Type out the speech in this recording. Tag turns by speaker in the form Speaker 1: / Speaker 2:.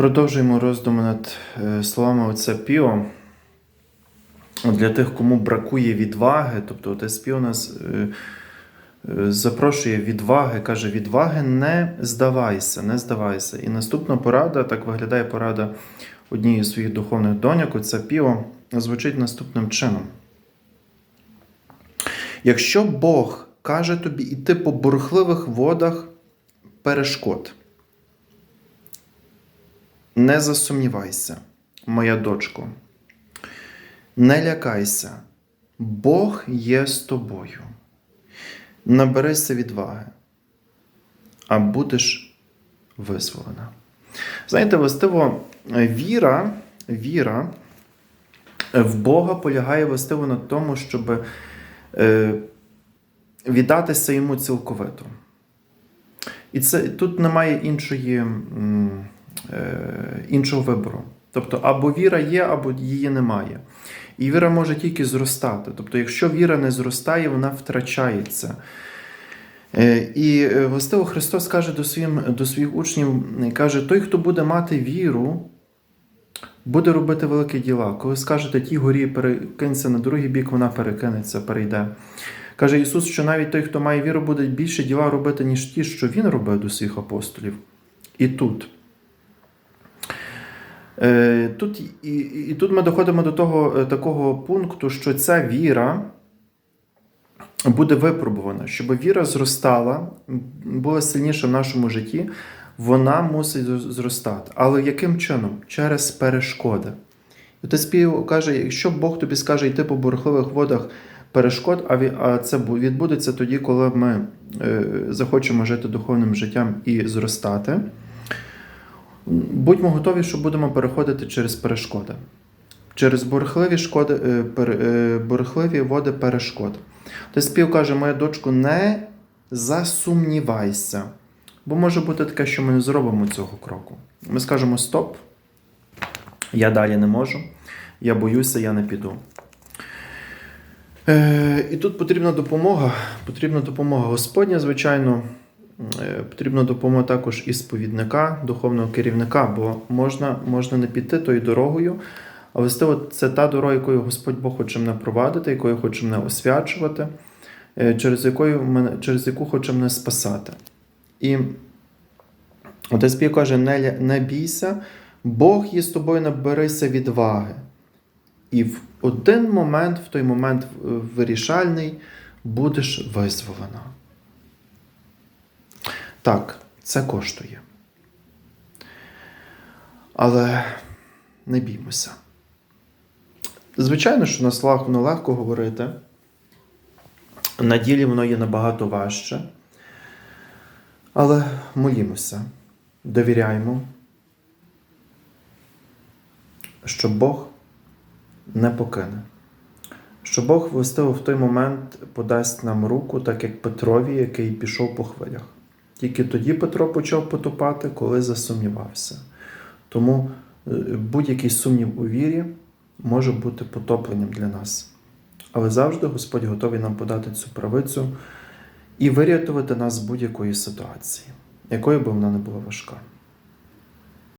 Speaker 1: Продовжуємо роздуми над е, словами отця Піо. Для тих, кому бракує відваги, тобто отець Піо нас е, е, запрошує відваги, каже: відваги не здавайся, не здавайся. І наступна порада, так виглядає порада однієї з своїх духовних доньок, отця Піо, звучить наступним чином. Якщо Бог каже тобі йти по бурхливих водах перешкод, не засумнівайся, моя дочко, не лякайся, Бог є з тобою. Наберися відваги, а будеш визволена. Знаєте, властиво, віра, віра в Бога полягає властиво на тому, щоб е, віддатися йому цілковито. І це тут немає іншої, іншого вибору. Тобто, або віра є, або її немає. І віра може тільки зростати. Тобто, якщо віра не зростає, вона втрачається. Е, І е, властиво Христос каже до, своїм, до своїх учнів: каже: той, хто буде мати віру, буде робити великі діла. Коли скажете тій горі, перекинься на другий бік, вона перекинеться, перейде. Каже Ісус, що навіть той, хто має віру, буде більше діла робити, ніж ті, що Він робив до своїх апостолів. І тут. Е, Тут, і, і тут ми доходимо до того е, такого пункту, що ця віра буде випробувана, щоб віра зростала, була сильніша в нашому житті, вона мусить зростати. Але яким чином? Через перешкоди. І Отець Піо каже, якщо Бог тобі скаже йти по бурхливих водах перешкод, а це відбудеться тоді, коли ми е, захочемо жити духовним життям і зростати. Будьмо готові, що будемо переходити через перешкоди, через бурхливі, шкоди, е, е, бурхливі води перешкод. Тобто спів каже, моя дочко, не засумнівайся. Бо може бути таке, що ми не зробимо цього кроку. Ми скажемо стоп, я далі не можу, я боюся, я не піду. Е, і тут потрібна допомога. Потрібна допомога Господня, звичайно. Е, Потрібна допомога також і сповідника, духовного керівника, бо можна, можна не піти тою дорогою, а вести от це та дорога, якою Господь Бог хоче мене провадити, якою хоче мене освячувати, е, через, якою мене, через яку хоче мене спасати. І отець Пій каже: не, не бійся, Бог є з тобою, наберися відваги. І в один момент, в той момент вирішальний, будеш визволена. Так, це коштує. Але не біймося. Звичайно, що на легко говорити. На ділі воно є набагато важче. Але молімося, довіряємо, що Бог не покине. Що Бог властиво в той момент подасть нам руку, так як Петрові, який пішов по хвилях. Тільки тоді Петро почав потопати, коли засумнівався. Тому е, будь-який сумнів у вірі може бути потопленням для нас. Але завжди Господь готовий нам подати цю правицю і вирятувати нас з будь-якої ситуації, якою би вона не була важка.